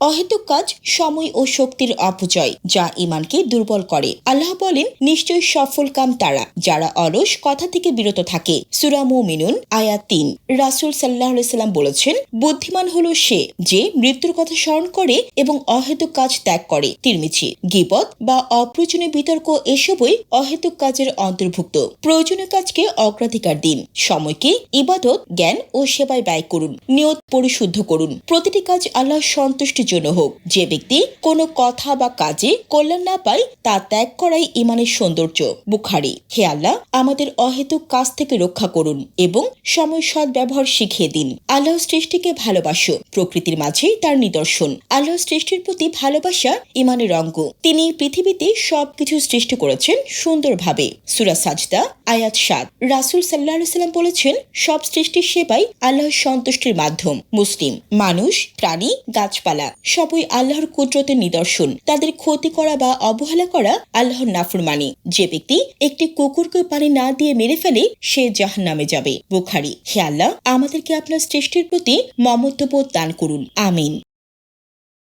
অহেতুক কাজ, সময় ও শক্তির অপচয়, যা ইমানকে দুর্বল করে। আল্লাহ বলেন, নিশ্চয়ই সফল কাম তারা, যারা অলস কথা থেকে বিরত থাকে। সুরা মুমিনুন, আয়াত তিন। রাসুল সাল্লাহ সাল্লাম বলেছেন, বুদ্ধিমান হলো সে যে মৃত্যুর কথা স্মরণ করে এবং অহেতুক কাজ ত্যাগ করে। তিরমিছি গিবত বা অপ্রয়োজনীয় বিতর্ক এসবই অহেতুক কাজের অন্তর্ভুক্ত। প্রয়োজনীয় কাজকে অগ্রাধিকার দিন। সময়কে ইবাদত, জ্ঞান ও সেবায় ব্যয় করুন। নিয়ত পরিশুদ্ধ করুন। প্রতিটি কাজ আল্লাহ সন্তুষ্টির জন্য হোক। যে ব্যক্তি কোনো কথা বা কাজে কল্যাণ না পায়, তা ত্যাগ করাই ইমানের সৌন্দর্য। বুখারি, হে আল্লাহ, আমাদের অহেতুক কাজ থেকে রক্ষা করুন এবং সময় সৎ ব্যবহার শিখিয়ে দিন। আল্লাহ সৃষ্টিকে ভালোবাসো, প্রকৃতির মাঝেই তার নিদর্শন। আল্লাহ সৃষ্টির প্রতি ভালোবাসা ইমানের অঙ্গ। তিনি পৃথিবীতে সবকিছু সৃষ্টি করেছেন সুন্দরভাবে। সুরা সাজদা, আয়াত সাত। রাসুল সাল্লাহ সাল্লাম বলেছেন, সব সৃষ্টির সেবাই আল্লাহর সন্তুষ্টির মাধ্যম। মুসলিম, মানুষ, প্রাণী, গাছপালা। সবই আল্লাহর কুদরতের নিদর্শন। তাদের ক্ষতি করা বা অবহেলা করা আল্লাহর নাফরমানি। যে ব্যক্তি একটি কুকুরকে পানি না দিয়ে মেরে ফেলে, সে জাহান নামে যাবে। বুখারি, হে আল্লাহ, আমাদেরকে আপনার সৃষ্টির প্রতি মমত্ববোধ দান করুন। আমিন।